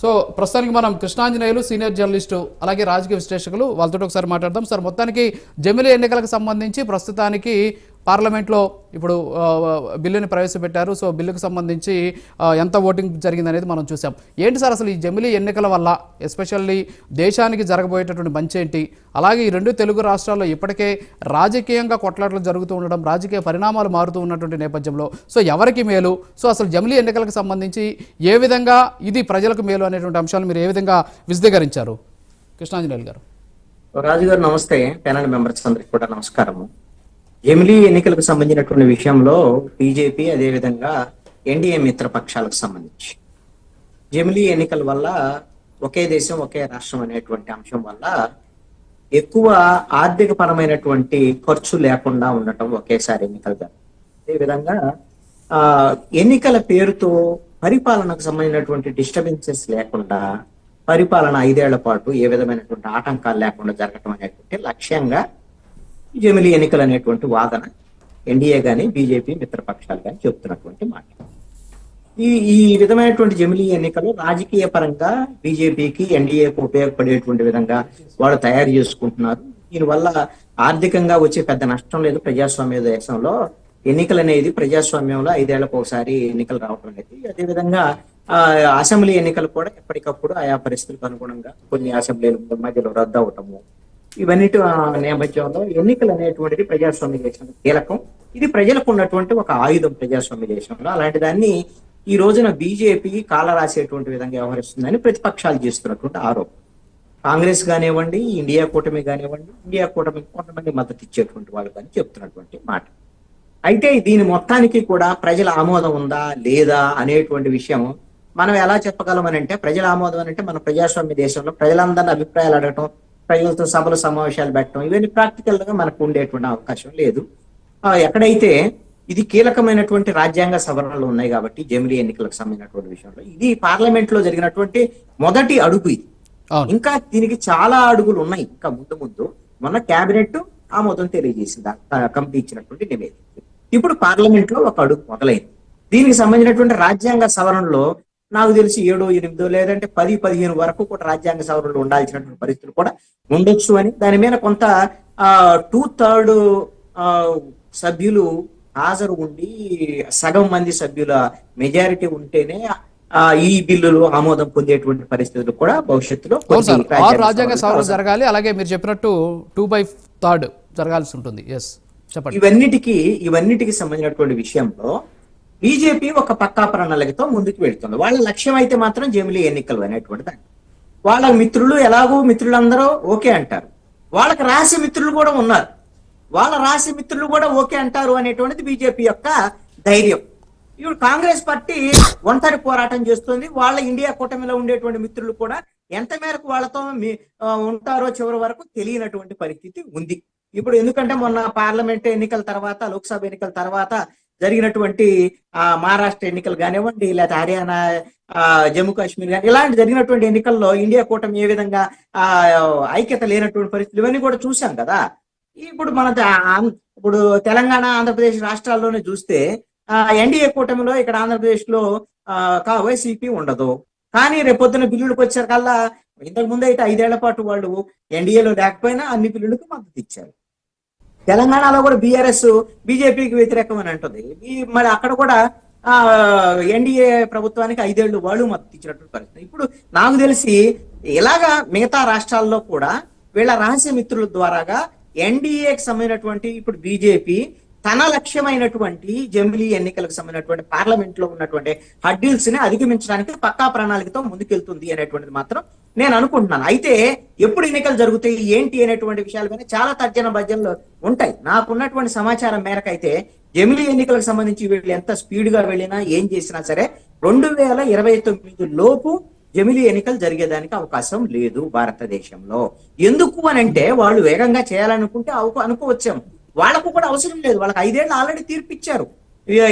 So ప్రస్తుతానికి మనం Krishnanjaneyulu senior journalist అలాగే రాజకీయ విశ్లేషకులు వాళ్ళతో ఒకసారి మాట్లాడదాం. సార్ మొత్తానికి జమిలీ ఎన్నికలకు సంబంధించి ప్రస్తుతానికి పార్లమెంట్లో ఇప్పుడు బిల్లుని ప్రవేశపెట్టారు. సో బిల్లుకు సంబంధించి ఎంత ఓటింగ్ జరిగింది అనేది మనం చూసాం. ఏంటి సార్ అసలు ఈ జమిలీ ఎన్నికల వల్ల ఎస్పెషల్లీ దేశానికి జరగబోయేటటువంటి మంచి ఏంటి? అలాగే ఈ రెండు తెలుగు రాష్ట్రాల్లో ఇప్పటికే రాజకీయంగా కొట్లాటలు జరుగుతూ ఉండడం రాజకీయ పరిణామాలు మారుతూ ఉన్నటువంటి నేపథ్యంలో సో ఎవరికి మేలు? సో అసలు జమిలీ ఎన్నికలకు సంబంధించి ఏ విధంగా ఇది ప్రజలకు మేలు అనేటువంటి అంశాలు మీరు ఏ విధంగా విశదీకరించారు? కృష్ణాంజనేయులు గారు. రాజుగారు నమస్తే. ప్యానల్ మెంబర్స్ అందరికి కూడా నమస్కారము. ఎమిలీ ఎన్నికలకు సంబంధించినటువంటి విషయంలో బీజేపీ అదేవిధంగా ఎన్డీఏ మిత్రపక్షాలకు సంబంధించి జమిలీ ఎన్నికల వల్ల ఒకే దేశం ఒకే రాష్ట్రం అనేటువంటి అంశం వల్ల ఎక్కువ ఆర్థిక పరమైనటువంటి ఖర్చు లేకుండా ఉండటం ఒకేసారి ఎన్నికలు జరగడం. అదేవిధంగా ఆ ఎన్నికల పేరుతో పరిపాలనకు సంబంధించినటువంటి డిస్టర్బెన్సెస్ లేకుండా పరిపాలన ఐదేళ్ళ పాటు ఏ విధమైనటువంటి ఆటంకాలు లేకుండా జరగటం అనేటువంటి లక్ష్యంగా జమిలీ ఎన్నికలు అనేటువంటి వాదన ఎన్డీఏ గాని బీజేపీ మిత్రపక్షాలు కానీ చెబుతున్నటువంటి మాట. ఈ ఈ విధమైనటువంటి జమిలీ ఎన్నికలు రాజకీయ పరంగా బీజేపీకి ఎన్డీఏకి ఉపయోగపడేటువంటి విధంగా వాళ్ళు తయారు చేసుకుంటున్నారు. దీనివల్ల ఆర్థికంగా వచ్చే పెద్ద నష్టం లేదు ప్రజాస్వామ్య దేశంలో. ఎన్నికలు అనేది ప్రజాస్వామ్యంలో ఐదేళ్ళకు ఒకసారి ఎన్నికలు రావడం అనేది అదేవిధంగా ఆ అసెంబ్లీ ఎన్నికలు కూడా ఎప్పటికప్పుడు ఆయా పరిస్థితులకు అనుగుణంగా కొన్ని అసెంబ్లీలు మధ్యలో రద్దు అవటము ఇవన్నిటి నేపథ్యంలో ఎన్నికలు అనేటువంటిది ప్రజాస్వామ్య దేశంలో కీలకం. ఇది ప్రజలకు ఉన్నటువంటి ఒక ఆయుధం ప్రజాస్వామ్య దేశంలో అలాంటి దాన్ని ఈ రోజున బీజేపీ కాల రాసేటువంటి విధంగా వ్యవహరిస్తుందని ప్రతిపక్షాలు చేస్తున్నటువంటి ఆరోపణ. కాంగ్రెస్ కానివ్వండి ఇండియా కూటమి కానివ్వండి ఇండియా కూటమి కొంతమంది మద్దతు ఇచ్చేటువంటి వాళ్ళు కానీ చెప్తున్నటువంటి మాట. అయితే దీని మొత్తానికి కూడా ప్రజల ఆమోదం ఉందా లేదా అనేటువంటి విషయం మనం ఎలా చెప్పగలం అని అంటే ప్రజల ఆమోదం అని అంటే మన ప్రజాస్వామ్య దేశంలో ప్రజలందరిని అభిప్రాయాలు అడగటం ప్రజలతో సభలు సమావేశాలు పెట్టడం ఇవన్నీ ప్రాక్టికల్గా మనకు ఉండేటువంటి అవకాశం లేదు. ఎక్కడైతే ఇది కీలకమైనటువంటి రాజ్యాంగ సవరణలు ఉన్నాయి కాబట్టి జమిలీ ఎన్నికలకు సంబంధించినటువంటి విషయంలో ఇది పార్లమెంట్లో జరిగినటువంటి మొదటి అడుగు ఇది. ఇంకా దీనికి చాలా అడుగులు ఉన్నాయి. ఇంకా ముందు ముందు మొన్న కేబినెట్ ఆమోదం తెలియజేసింది? కమిటీ ఇచ్చినటువంటి నివేదిక. ఇప్పుడు పార్లమెంట్లో ఒక అడుగు మొదలైంది. దీనికి సంబంధించినటువంటి రాజ్యాంగ సవరణలో నాకు తెలిసి ఏడో ఎనిమిదో లేదంటే పది పదిహేను వరకు కూడా రాజ్యాంగ సవరణలు ఉండాల్సినటువంటి పరిస్థితులు కూడా ఉండొచ్చు అని. దాని మీద కొంత టూ థర్డ్ సభ్యులు హాజరు ఉండి సగం మంది సభ్యుల మెజారిటీ ఉంటేనే ఆ, ఈ బిల్లులు ఆమోదం పొందేటువంటి పరిస్థితులు కూడా భవిష్యత్తులో రాజ్యాంగ సవరణ. జరగాలి. అలాగే మీరు చెప్పినట్టు టూ బై థర్డ్ జరగాల్సి ఉంటుంది. ఎస్ చెప్పండి. ఇవన్నిటికి ఇవన్నిటికి సంబంధించినటువంటి విషయంలో బీజేపీ ఒక పక్కా ప్రణాళికతో ముందుకు వెళ్తుంది. వాళ్ళ లక్ష్యం అయితే మాత్రం జమిలీ ఎన్నికలు అనేటువంటి దాన్ని వాళ్ళ మిత్రులు ఎలాగో మిత్రులందరూ ఓకే అంటారు. వాళ్ళకి రాసి మిత్రులు కూడా ఉన్నారు. వాళ్ళ రాసి మిత్రులు కూడా ఓకే అంటారు అనేటువంటిది బీజేపీ యొక్క ధైర్యం. ఇప్పుడు కాంగ్రెస్ పార్టీ ఒంటరి పోరాటం చేస్తుంది. వాళ్ళ ఇండియా కూటమిలో ఉండేటువంటి మిత్రులు కూడా ఎంత మేరకు వాళ్ళతో ఉంటారో చివరి వరకు తెలియనటువంటి పరిస్థితి ఉంది. ఇప్పుడు ఎందుకంటే మొన్న పార్లమెంట్ ఎన్నికల తర్వాత లోక్సభ ఎన్నికల తర్వాత జరిగినటువంటి ఆ మహారాష్ట్ర ఎన్నికలు కానివ్వండి లేదా హర్యానా ఆ జమ్మూ కాశ్మీర్ కానీ ఇలాంటి జరిగినటువంటి ఎన్నికల్లో ఇండియా కూటమి ఏ విధంగా ఆ ఐక్యత లేనటువంటి పరిస్థితులు ఇవన్నీ కూడా చూసాం కదా. ఇప్పుడు మన ఇప్పుడు తెలంగాణ ఆంధ్రప్రదేశ్ రాష్ట్రాల్లోనే చూస్తే ఆ ఎన్డీఏ కూటమిలో ఇక్కడ ఆంధ్రప్రదేశ్లో ఆ కా- వైసీపీ ఉండదు. కానీ రేపొద్దున బిల్లులకు వచ్చాకల్లా ఇంతకు ముందు అయితే ఐదేళ్ళ పాటు వాళ్ళు ఎన్డీఏలో లేకపోయినా అన్ని బిల్లులకు మద్దతు ఇచ్చారు. తెలంగాణలో కూడా బీఆర్ఎస్ బీజేపీకి వ్యతిరేకం అని అంటుంది. మరి అక్కడ కూడా ఆ ఎన్డీఏ ప్రభుత్వానికి ఐదేళ్ళు వాళ్ళు మద్దతు ఇచ్చినటువంటి పరిస్థితి. ఇప్పుడు నాకు తెలిసి ఇలాగా మిగతా రాష్ట్రాల్లో కూడా వీళ్ళ రహస్య మిత్రుల ద్వారాగా ఎన్డీఏకి సంబంధించినటువంటి ఇప్పుడు బీజేపీ తన లక్ష్యమైనటువంటి జమిలీ ఎన్నికలకు సంబంధించినటువంటి పార్లమెంట్లో ఉన్నటువంటి హడ్డీల్స్ని అధిగమించడానికి పక్కా ప్రణాళికతో ముందుకెళ్తుంది అనేటువంటిది మాత్రం నేను అనుకుంటున్నాను. అయితే ఎప్పుడు ఎన్నికలు జరుగుతాయి ఏంటి అనేటువంటి విషయాలు కానీ చాలా తర్జన భద్యంలో ఉంటాయి. నాకున్నటువంటి సమాచారం మేరకు అయితే జమిలీ ఎన్నికలకు సంబంధించి వీళ్ళు ఎంత స్పీడ్గా వెళ్ళినా ఏం చేసినా సరే రెండు వేల ఇరవై తొమ్మిది లోపు జమిలీ ఎన్నికలు జరిగేదానికి అవకాశం లేదు భారతదేశంలో. ఎందుకు అని అంటే వాళ్ళు వేగంగా చేయాలనుకుంటే అవకు అనుకోవచ్చాం వాళ్ళకు కూడా అవసరం లేదు. వాళ్ళకి ఐదేళ్ళు ఆల్రెడీ తీర్పిచ్చారు.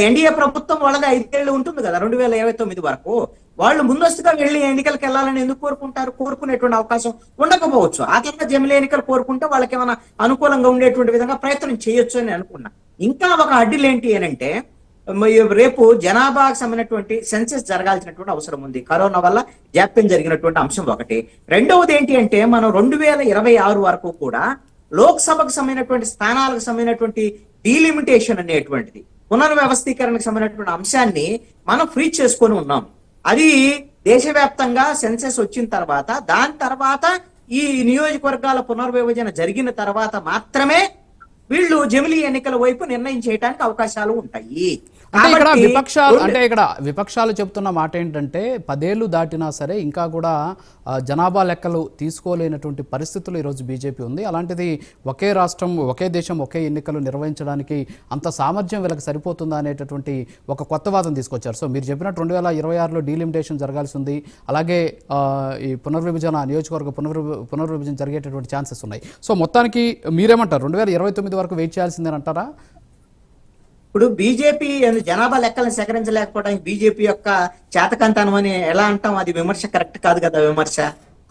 ఎన్డీఏ ప్రభుత్వం వాళ్ళది ఐదేళ్ళు ఉంటుంది కదా రెండు వేల ఇరవై తొమ్మిది వరకు. వాళ్ళు ముందస్తుగా వెళ్ళి ఎన్నికలకు వెళ్ళాలని ఎందుకు కోరుకుంటారు? కోరుకునేటువంటి అవకాశం ఉండకపోవచ్చు. ఆ తర్వాత జమిలీ ఎన్నికలు కోరుకుంటే వాళ్ళకి ఏమైనా అనుకూలంగా ఉండేటువంటి విధంగా ప్రయత్నం చేయొచ్చు అని అనుకున్నా. ఇంకా ఒక అడ్డులు ఏంటి అని అంటే రేపు జనాభాకు సంబంధించినటువంటి సెన్సెస్ జరగాల్సినటువంటి అవసరం ఉంది. కరోనా వల్ల జాప్యం జరిగినటువంటి అంశం ఒకటి. రెండవది ఏంటి అంటే మనం రెండు వేల ఇరవై ఆరు వరకు కూడా లోక్సభకు సంబంధించినటువంటి స్థానాలకు సంబంధించినటువంటి డీలిమిటేషన్ అనేటువంటిది పునర్వ్యవస్థీకరణకు సంబంధించినటువంటి అంశాన్ని మనం ఫ్రీ చేసుకొని ఉన్నాం. అది దేశవ్యాప్తంగా సెన్సెస్ వచ్చిన తర్వాత దాని తర్వాత ఈ నియోజకవర్గాల పునర్విభజన జరిగిన తర్వాత మాత్రమే వీళ్ళు జమిలీ ఎన్నికల వైపు నిర్ణయం చేయడానికి అవకాశాలు ఉంటాయి. ఇక్కడ విపక్షాలు అంటే ఇక్కడ విపక్షాలు చెప్తున్న మాట ఏంటంటే పదేళ్ళు దాటినా సరే ఇంకా కూడా జనాభా లెక్కలు తీసుకోలేనటువంటి పరిస్థితులు ఈరోజు బీజేపీ ఉంది. అలాంటిది ఒకే రాష్ట్రం ఒకే దేశం ఒకే ఎన్నికలు నిర్వహించడానికి అంత సామర్థ్యం వీళ్ళకి సరిపోతుందా అనేటటువంటి ఒక కొత్త వాదం తీసుకొచ్చారు. సో మీరు చెప్పినట్టు రెండు వేల ఇరవై ఆరులో డీలిమిటేషన్ జరగాల్సి ఉంది. అలాగే ఈ పునర్విభజన నియోజకవర్గ పునర్విభ పునర్విభజన జరిగేటటువంటి ఛాన్సెస్ ఉన్నాయి. సో మొత్తానికి మీరేమంటారు? రెండు వేల ఇరవై తొమ్మిది వరకు వెయిట్ చేయాల్సిందని అంటారా ఇప్పుడు బీజేపీ జనాభా లెక్కలను సేకరించలేకపోవడానికి బీజేపీ యొక్క చేతకంతనం అని ఎలా అంటాం? అది విమర్శ కరెక్ట్ కాదు కదా విమర్శ?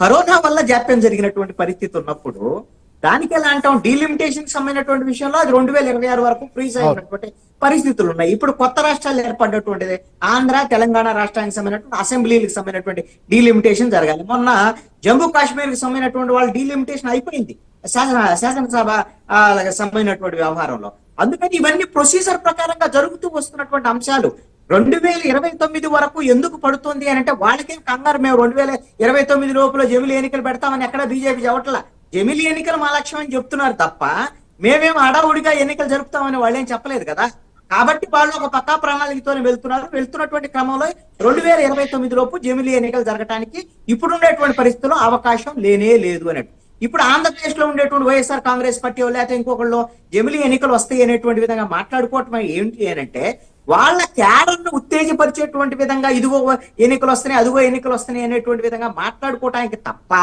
కరోనా వల్ల జాప్యం జరిగినటువంటి పరిస్థితి ఉన్నప్పుడు దానికి ఎలా అంటాం? డీలిమిటేషన్ సంబంధించినటువంటి విషయంలో అది రెండు వేల ఇరవై ఆరు వరకు ఫ్రీజ్ అయినటువంటి పరిస్థితులు ఉన్నాయి. ఇప్పుడు కొత్త రాష్ట్రాలు ఏర్పడినటువంటిది ఆంధ్ర తెలంగాణ రాష్ట్రానికి సంబంధించినటువంటి అసెంబ్లీలకు సంబంధించినటువంటి డీలిమిటేషన్ జరగాలి. మొన్న జమ్మూ కాశ్మీర్కి సంబంధించినటువంటి వాళ్ళ డీలిమిటేషన్ అయిపోయింది. శాసన శాసనసభ సంబంధించినటువంటి వ్యవహారంలో. అందుకని ఇవన్నీ ప్రొసీజర్ ప్రకారంగా జరుగుతూ వస్తున్నటువంటి అంశాలు. రెండు వేల ఇరవై తొమ్మిది వరకు ఎందుకు పడుతుంది అని అంటే వాళ్ళకేం కంగారు మేము రెండు వేల ఇరవై తొమ్మిది లోపల జమిలి ఎన్నికలు పెడతామని ఎక్కడ బీజేపీ చెప్పట్ల. జమిలి ఎన్నికలు మా లక్ష్యం అని చెప్తున్నారు తప్ప మేమేం అడావుడిగా ఎన్నికలు జరుపుతామని వాళ్ళేం చెప్పలేదు కదా. కాబట్టి వాళ్ళు ఒక పక్కా ప్రణాళికతో వెళ్తున్నారు. వెళ్తున్నటువంటి క్రమంలో రెండు వేల ఇరవై తొమ్మిది లోపు జమిలి ఎన్నికలు జరగడానికి ఇప్పుడున్నటువంటి పరిస్థితుల్లో అవకాశం లేనే లేదు అన్నట్టు. ఇప్పుడు ఆంధ్రప్రదేశ్లో ఉండేటువంటి వైఎస్ఆర్ కాంగ్రెస్ పార్టీ లేకపోతే ఇంకొకళ్ళు జమిలి ఎన్నికలు వస్తాయి అనేటువంటి విధంగా మాట్లాడుకోవటం ఏంటి అని అంటే వాళ్ళ క్యాడర్ను ఉత్తేజపరిచేటువంటి విధంగా ఇదిగో ఎన్నికలు వస్తున్నాయి అదిగో ఎన్నికలు వస్తున్నాయి అనేటువంటి విధంగా మాట్లాడుకోవటానికి తప్ప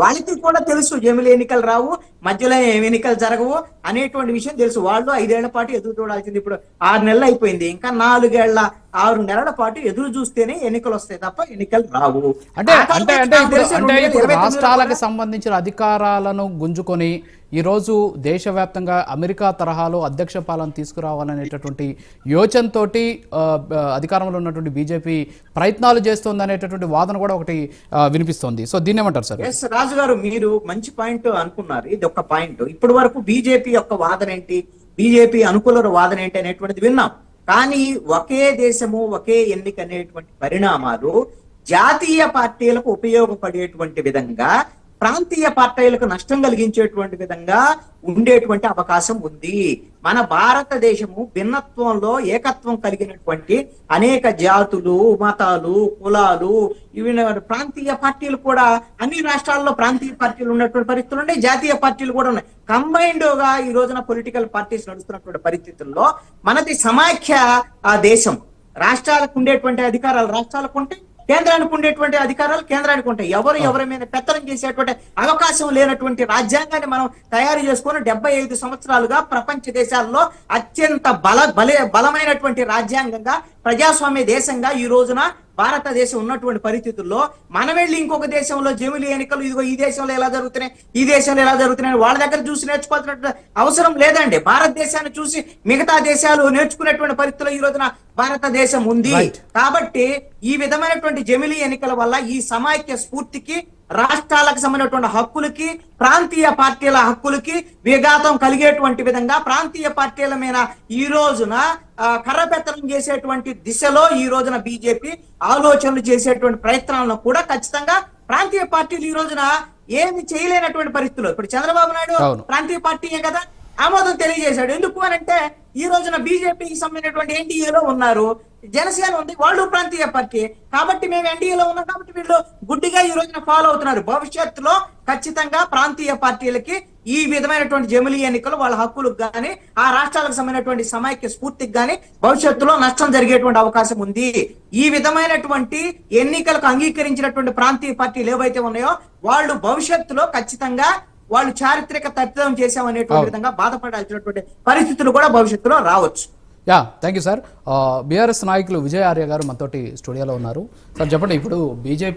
వాళ్ళకి కూడా తెలుసు జమిలి ఎన్నికలు రావు మధ్యలో ఎన్నికలు జరగవు అనేటువంటి విషయం తెలుసు. వాళ్ళు ఐదేళ్ళ పాటు ఎదురు చూడాల్సింది ఇప్పుడు ఆరు నెలలు అయిపోయింది. ఇంకా నాలుగేళ్ళ ఆరు నెలల పాటు ఎదురు చూస్తేనే ఎన్నికలు వస్తాయి తప్ప ఎన్నికలు రావు. అంటే అంటే అంటే నాకు ఇప్పుడు తెలిసి అంటే 2029 ఇప్పుడు లో రాష్ట్రాలకు సంబంధించిన అధికారాలను గుంజుకొని ఈరోజు దేశవ్యాప్తంగా అమెరికా తరహాలో అధ్యక్ష పాలన తీసుకురావాలనేటటువంటి బ- అధికారంలో ఉన్నటువంటి బీజేపీ ప్రయత్నాలు చేస్తుంది అనేటటువంటి వాదన కూడా ఒకటి వినిపిస్తోంది. సో దీన్ని ఏమంటారు సార్? రాజు గారు మీరు మంచి పాయింట్ అనుకున్నారు. ఇది ఒక పాయింట్. ఇప్పటి వరకు బీజేపీ యొక్క వాదన ఏంటి బీజేపీ అనుకూల వాదన ఏంటి అనేటువంటిది విన్నాం. కానీ ఒకే దేశము ఒకే ఎన్నిక అనేటువంటి పరిణామాలు జాతీయ పార్టీలకు ఉపయోగపడేటువంటి విధంగా ప్రాంతీయ పార్టీలకు నష్టం కలిగించేటువంటి విధంగా ఉండేటువంటి అవకాశం ఉంది. మన భారతదేశము భిన్నత్వంలో ఏకత్వం కలిగినటువంటి అనేక జాతులు మతాలు కులాలు ఇవి ప్రాంతీయ పార్టీలు కూడా అన్ని రాష్ట్రాల్లో ప్రాంతీయ పార్టీలు ఉన్నటువంటి పరిస్థితులు ఉన్నాయి. జాతీయ పార్టీలు కూడా ఉన్నాయి. కంబైన్డ్గా ఈ రోజున పొలిటికల్ పార్టీస్ నడుస్తున్నటువంటి పరిస్థితుల్లో మనది సమాఖ్య ఆ దేశం. రాష్ట్రాలకు ఉండేటువంటి అధికారాలు రాష్ట్రాలకు ఉంటాయి. కేంద్రానికి ఉండేటువంటి అధికారాలు కేంద్రానికి ఉంటాయి. ఎవరు ఎవరి మీద పెత్తనం చేసేటువంటి అవకాశం లేనటువంటి రాజ్యాంగాన్ని మనం తయారు చేసుకొని డెబ్బై ఐదు సంవత్సరాలుగా ప్రపంచ దేశాల్లో అత్యంత బల బలే బలమైనటువంటి రాజ్యాంగంగా ప్రజాస్వామ్య దేశంగా ఈ రోజున భారతదేశం ఉన్నటువంటి పరిస్థితుల్లో మనం వెళ్ళి ఇంకొక దేశంలో జమిలి ఎన్నికలు ఇదిగో ఈ దేశంలో ఎలా జరుగుతున్నాయి ఈ దేశంలో ఎలా జరుగుతున్నాయి వాళ్ళ దగ్గర చూసి నేర్చుకోవాల్సిన అవసరం లేదండి భారతదేశాన్ని చూసి మిగతా దేశాలు నేర్చుకునేటువంటి పరిస్థితుల్లో ఈ రోజున భారతదేశం ఉంది. కాబట్టి ఈ విధమైనటువంటి జమిలి ఎన్నికల వల్ల ఈ సమాఖ్య స్ఫూర్తికి రాష్ట్రాలకు సంబంధించినటువంటి హక్కులకి ప్రాంతీయ పార్టీల హక్కులకి విఘాతం కలిగేటువంటి విధంగా ప్రాంతీయ పార్టీల మీద ఈ రోజున కర్రపెత్తనం చేసేటువంటి దిశలో ఈ రోజున బీజేపీ ఆలోచనలు చేసేటువంటి ప్రయత్నాలను కూడా ఖచ్చితంగా ప్రాంతీయ పార్టీలు ఈ రోజున ఏమి చేయలేనటువంటి పరిస్థితులు ఇప్పుడు చంద్రబాబు నాయుడు. ప్రాంతీయ పార్టీయే కదా. ఆమోదం తెలియజేశాడు. ఎందుకు అని అంటే ఈ రోజున బీజేపీకి సంబంధించినటువంటి ఎన్డీఏలో ఉన్నారు. జనసేన ఉంది వాళ్ళు ప్రాంతీయ పార్టీ. కాబట్టి మేము ఎన్డీఏలో ఉన్నాం కాబట్టి వీళ్ళు గుడ్డిగా ఈ రోజున ఫాలో అవుతున్నారు. భవిష్యత్తులో ఖచ్చితంగా ప్రాంతీయ పార్టీలకి ఈ విధమైనటువంటి జమిలీ ఎన్నికలు వాళ్ళ హక్కులకు గాని ఆ రాష్ట్రాలకు సంబంధించినటువంటి సమైక్య స్ఫూర్తికి గాని భవిష్యత్తులో నష్టం జరిగేటువంటి అవకాశం ఉంది. ఈ విధమైనటువంటి ఎన్నికలకు అంగీకరించినటువంటి ప్రాంతీయ పార్టీలు ఏవైతే ఉన్నాయో వాళ్ళు భవిష్యత్తులో ఖచ్చితంగా వాళ్ళు చారిత్రక తప్పిదం చేశామనేటువంటి. విధంగా బాధపడాల్సినటువంటి పరిస్థితులు కూడా భవిష్యత్తులో రావచ్చు. Yeah thank you sir BRS నాయకులు విజయ్ ఆర్య గారు మనతోటి స్టూడియోలో ఉన్నారు. సార్ చెప్పండి ఇప్పుడు బీజేపీ